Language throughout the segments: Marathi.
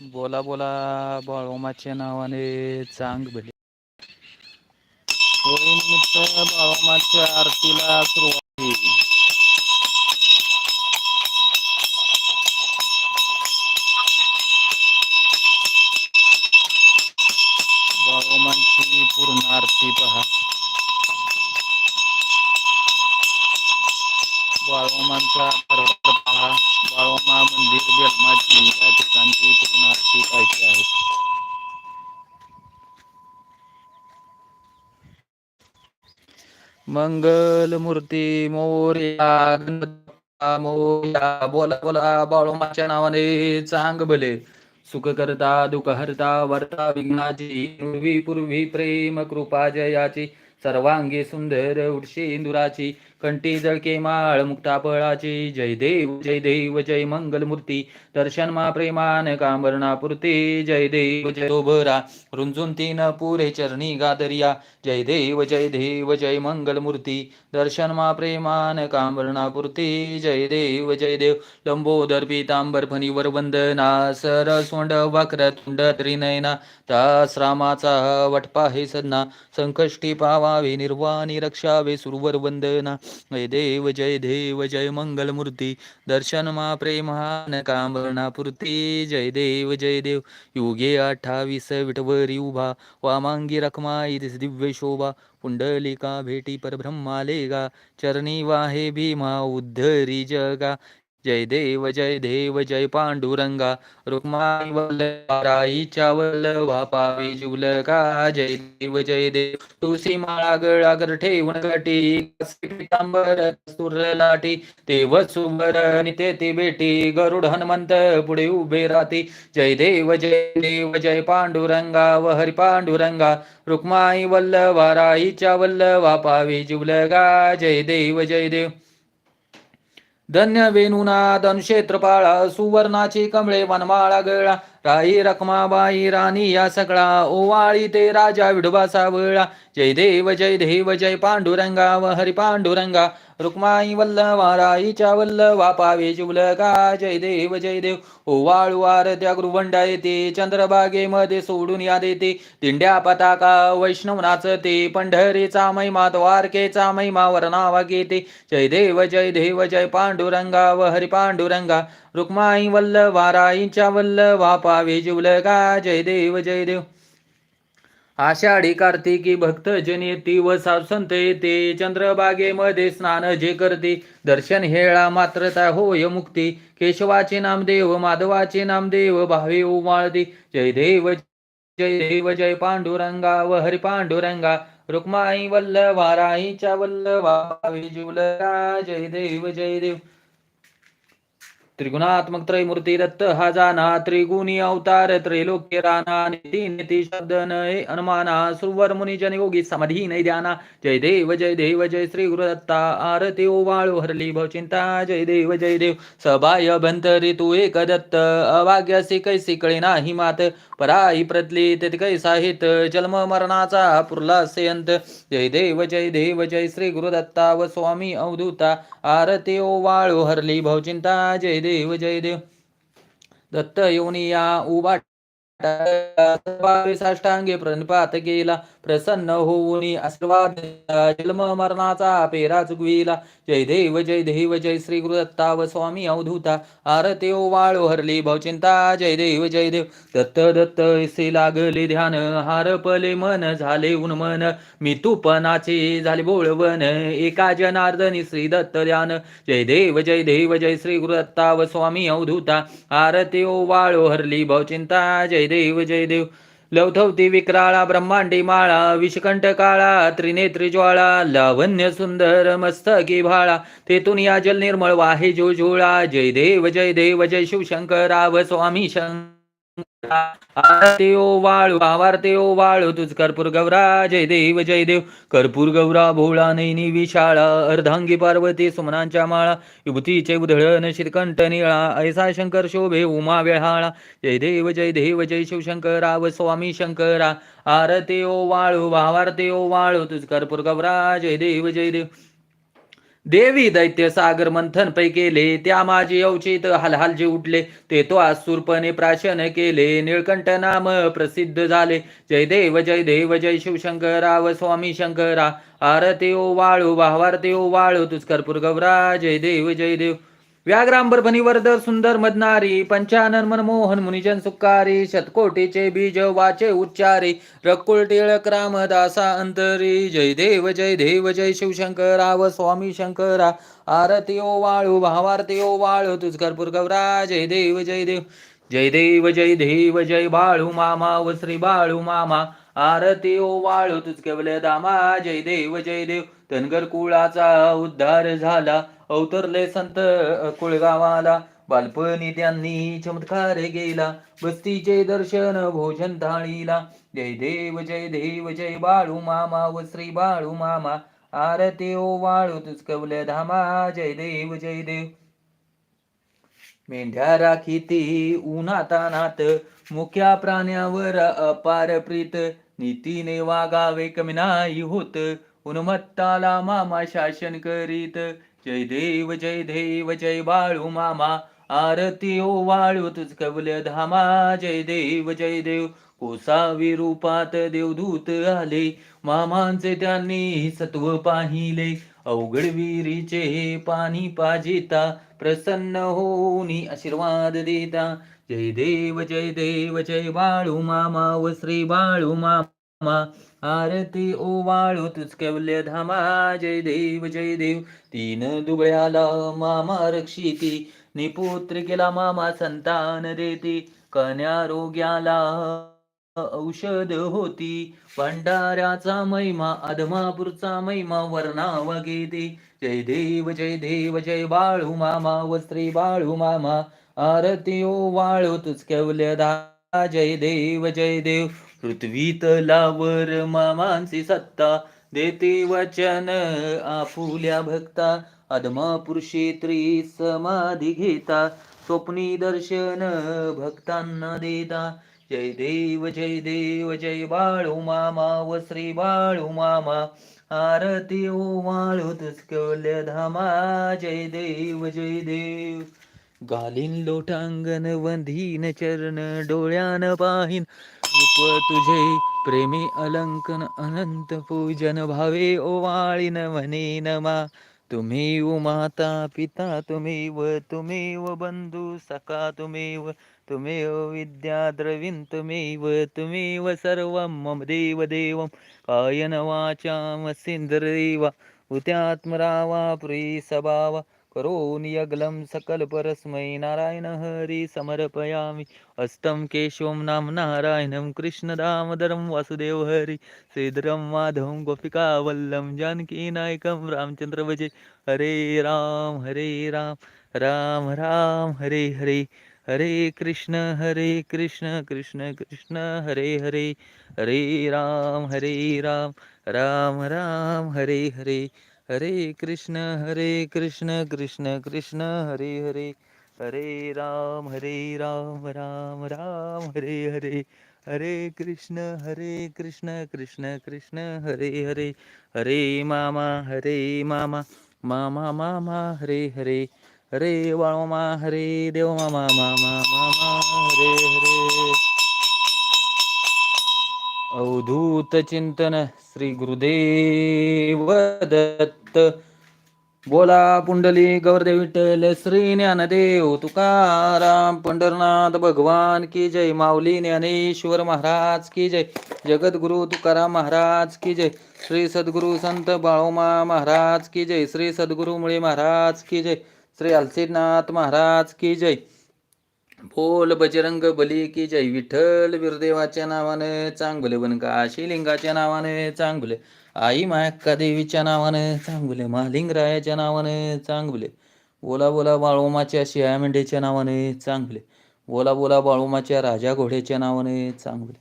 बोला बोला बाळोमाच्या नावाने चांग भले होळीनिमित्त बाळोमाच्या आरतीला सुरुवात झाली. बाळोमांची पूर्ण आरती पहा. बाळोमांचा दरबार पहा. बाळोमा मंदिर बेलमाची या ठिकाणची पूर्ण आरती पाहिजे आहे. मंगल मूर्ती मोर्या गणपती बाप्पा बोला बोला बाळोमाच्या नावाने चांग भले. सुख करता दुख हरता वर्ता विघ्नाची पूर्वी पूर्वी प्रेम कृपा जयाची सर्वांगी सुंदर उडशी इंदुराची कंठी जळके माळ मुक्ताफळाची जय देव जय देव जय मंगल मूर्ती दर्शन मा प्रेमान कांबरणापुरती जय देव जय भरा रुंजून तीन पुरे चरणी गादरिया. जय देव जय देव जय मंगल मूर्ती दर्शन मा प्रेमान कांबरणापुरती जय देव जय देव. लंबोदर पीतांबर फणीवर वंदना. सर सोंड वक्र तुंड त्रिनयना. तास रामाचा वटपा हे सदना संकष्टी पावावे निर्वाणी रक्षावे सुरवर वंदना. जय देव जय देव जय मंगलमूर्ती दर्शन मा प्रेम कांबरणा जय देव जय देव युगे अठ्ठावीस विठवरी उभा वामांगी रखमाई दिस दिव्य शोभा पुंडलिका भेटी परब्रह्मालेगा चरणी वाहे भीमा उद्धरी जगा जय देव जय देव जय पांडुरंगा रुक्माई वल्लभाईच्या वल्लभा पावी जुलका जय देव जय देव. तुळशी माळा गळागर ठेवून गटी पितांबर सुर लाटी तेव सुंदर निते ती बेटी गरुड हनुमंत पुढे उभे राहती. जय देव जय देव जय पांडुरंगा व हरी पांडुरंगा रुक्माई वल्लभाराईच्या वल्लभा पावी जुलगा जय देव जय देव. धन्य वेणुना धनुक्षेत्रपाळा सुवर्णाची कमळे वनमाळा गळा राई रखमाबाई राणी या सगळा ओवाळी ते राजा विडोबा सावळा. जय देव जय देव जय पांडुरंगा व हरी पांडुरंगा. रुक्माई वल्लवा राईच्या वल्लवा पावे का जय देव जय देव ओवाळू आरत्या गृभंडा येते. चंद्रबागेमध्ये सोडून या देते. दिंड्या पताका वैष्णव नाचते पंढरीचा महिमा द्वारकेचा महिमा वर्णावा घेते. जय देव जय देव जय पांडुरंगा व हरी पांडुरंगा. रुक्माई वल्ल वाराईच्या वल्ल वल्लभा पावे का जय देव जय देव आषाढी कार्तिकी भक्त जन येती व संत येते चंद्रबागेमध्ये स्नान जे करते दर्शन हेळा मात्रता होय मुक्ती केशवाचे नामदेव माधवाचे नामदेव भावे उमाळती जय देव जय देव जय पांडुरंगा व हरी पांडुरंगा रुक्माई वल्ल वाराईच्या वल्ल वावे जुलका जय देव जय देव त्रिगुणात्मक त्रयमूर्ती दत्त हा जाना त्रिगुणी अवतार त्रैलोक्य राना निती निती शब्द नय अनुमाना सुवर मुनी जन योगी समाधी नय ध्याना जय देव जय देव जय श्री गुरुदत्ता। आरती ओवाळू हरली भवचिंता जय देव जय देव। सबाय भंतरी तू एक दत्त अभाग्यासी कैसी कळे नाही मात। पराई प्रतली ते कैसा हित जन्म मरणाचा पुरला सेयंत। जय देव जय देव जय श्री गुरुदत्ता व स्वामी अवधूता। आरती ओवाळू हरली भवचिंता जय देव जय देव दत्त योनिया उभा साष्टांगे प्रणपात केला प्रसन्न होऊन आशीर्वाद जन्म मरणाचा पेरा चुकविला जय देव जय देव जय श्री गुरुदत्ता व स्वामी अवधूता. आरती वाळो हरली भावचिंता जय देव जय देव. दत्त दत्त ऐसे लागले ध्यान. हारपले मन झाले उन्मन मी तुपनाचे झाले बोळवन एका जनार्दनी श्री दत्त ध्यान. जय देव जय देव जय श्री गुरुदत्ता व स्वामी अवधूता. आरती वाळो हरली भावचिंता जय देव जय देव लवथवती विक्राळा ब्रह्मांडी माळा विषकंठ काळा त्रिनेत्री ज्वाळा लावण्य सुंदर मस्तकी भाळा। तेथून या जल निर्मळ वाहे जो जोळा जय देव जय देव जय शिवशंकरा स्वामी शंकर आरती ओ वाळू आवारते ओ वाळू तुझ कर्पूर गौरा जय देव जय देव. कर्पूर गौरा भोळा नैनी विशाळा अर्धांगी पार्वती सुमनांच्या माळा युवतीचे उधळण श्रीकंठ निळा ऐसा शंकर शोभे उमा वेहाळा. जय देव जय देव जय शिवशंकरा व स्वामी शंकरा. आरती ओ वाळू भावारते ओ वाळू तुझ कर्पूर गौरा जय देव जय देव. देवी दैत्य सागर मंथन पै केले त्या माझे अवचित हलहालजे उठले ते तो आसुरपणे प्राशन केले. निळकंठ नाम प्रसिद्ध झाले. जय देव जय देव जय शिवशंकराव स्वामी शंकरा. आरती ओ वाळू भावारती ओ वाळू तुझ कर्पूर गौरा. जय देव जय देव. व्याग्रांबर भनिवर्धर सुंदर मदनारी पंचानन मनमोहन मुनिजन सुकारी शतकोटीचे बीज वाचे उच्चारी रकुल टिळक रामदासा अंतरी जय देव जय देव जय शिवशंकराव स्वामी शंकरा आरती ओ वाळू भावारती ओ वाळू तुझकरपूर गौरा जय देव जय देव जय देव जय देव जय बाळू मामा व श्री बाळू मामा आरती ओ वाळू केवल दामा जय देव जय देव. धनगर कुळाचा उद्धार झाला अवतरले संत कुळगावाला. बालपणी त्यांनी चमत्कार गेला बस्तीचे दर्शन भोजन थाळीला. जय देव जय देव जय बाळू मामा व श्री बाळू मामा. आरती ओ वाळू तुझ कवल धामा जय देव जय देव. मेंढ्या राखीती उन्हातानात मुख्या प्राण्यावर अपार प्रीत. नीतीने वागावे कमी नाही होत उन्मत्ताला मामा शासन करीत. जय देव जय देव जय बाळू मामा आरती ओ वाळू तुझ कवल धामा. जय देव जय देव कोसावी रूपात देवदूत आले. मामांचे त्यांनी सत्व पाहिले. अवघड विहिरीचे पाणी पाजिता प्रसन्न होऊनी आशीर्वाद देता. जय देव जय देव जय बाळू मामा व श्री बाळू मामा. आरती ओ वाळू तुझ केवल्य धामा. जय देव जय देव. तीन दुबळ्याला मामा रक्षिती. निपुत्र केला मामा संतान देती. कन्या रोग्याला औषध होती. भंडाऱ्याचा महिमा अधमापूरचा महिमा वर्णावा घेते जय देव जय देव जय बाळू मामा वस्त्री बाळू मामा. आरती ओ वाळू तुझ केवल्य जय देव जय देव. पृथ्वी तलावर मामांची सत्ता. देते वचन आपुल्या भक्ता. अधमा पुरुषेत्री समाधी घेता. स्वप्नी दर्शन भक्तांना देता. जय देव जय देव जय बाळू मामा व श्री बाळू मामा. आरती ओ वाळू तुझकवल्य धामा. जय देव जय देव. गालीन लोटांगण वंधीन चरण डोळ्यान पाहिन. रूप तुझे प्रेमी अलंकन अनंत पूजन भावे ओ वाळीन म्हणे नमा. तुम्ही माता पिता तुम्ही व तुम्ही व बंधू सखा तुम्ही व विद्या द्रविण तुमेव तुमेव सर्वं मम देव देव कायन वाचां सिन्धुरेव उत्यात्मरावा प्रीसभाव करोनियग्लं सकलपरस्मै नारायणहरि समर्पयामि। अस्तं केशवं नाम नारायणं कृष्णदामोदरं वासुदेव हरि श्रीधरं माधवं गोपिकावल्लं जानकीनायकं रामचन्द्र भजे। हरे राम हरे राम राम राम हरे हरे हरे कृष्ण हरे कृष्ण कृष्ण कृष्ण हरे हरे हरे राम हरे राम राम राम हरे हरे। हरे कृष्ण हरे कृष्ण कृष्ण कृष्ण हरे हरे हरे राम हरे राम राम राम हरे हरे हरे कृष्ण हरे कृष्ण कृष्ण कृष्ण हरे हरे हरे मामा हरे मामा मामा मामा हरे हरे हरे वाळमा हरे देव मामा मामा मामा हरे हरे। अवधूत चिंतन श्री गुरुदेव दत्त. बोला पुंडली गौरदेव विठ्ठल श्री ज्ञानदेव तुकाराम पंढरनाथ भगवान की जय माऊली ज्ञानेश्वर महाराज की जय जगद्गुरु तुकाराम महाराज की जय श्री सद्गुरु संत बाळोमा महाराज की जय श्री सद्गुरु मुळे महाराज की जय श्री अलसीनाथ महाराज की जय. बोल बजरंग बली की जय विठ्ठल वीरदेवाच्या नावाने चांगले बनकाशी लिंगाच्या नावाने चांगले आई मायक्का देवीच्या नावाने चांगले महालिंगरायाच्या नावाने चांगले बोला बोला बाळोमाच्या शिया मेंढेच्या नावाने चांगले बोला बोला बाळोमाच्या राजा घोड्याच्या नावाने चांगले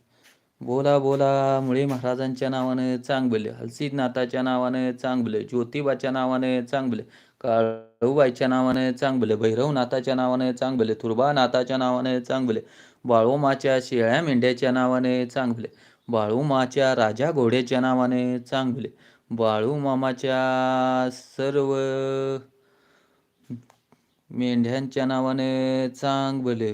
बोला बोला मुळे महाराजांच्या नावाने चांगले हलसीनाथाच्या नावाने चांगले ज्योतिबाच्या नावाने चांगले काळूबाईच्या नावाने चांगले भैरवनाथाच्या नावाने चांगले तुर्बानाथाच्या नावाने चांगले बाळूमाच्या शेळ्या मेंढ्याच्या नावाने चांगले बाळूमाच्या राजा घोड्याच्या नावाने चांगले बाळू मामाच्या सर्व मेंढ्यांच्या नावाने चांग भले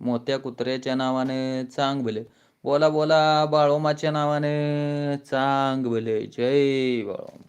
मोत्या कुत्र्याच्या नावाने चांग भले बोला बोला बाळोमाच्या नावाने चांग भले जय बाळोमा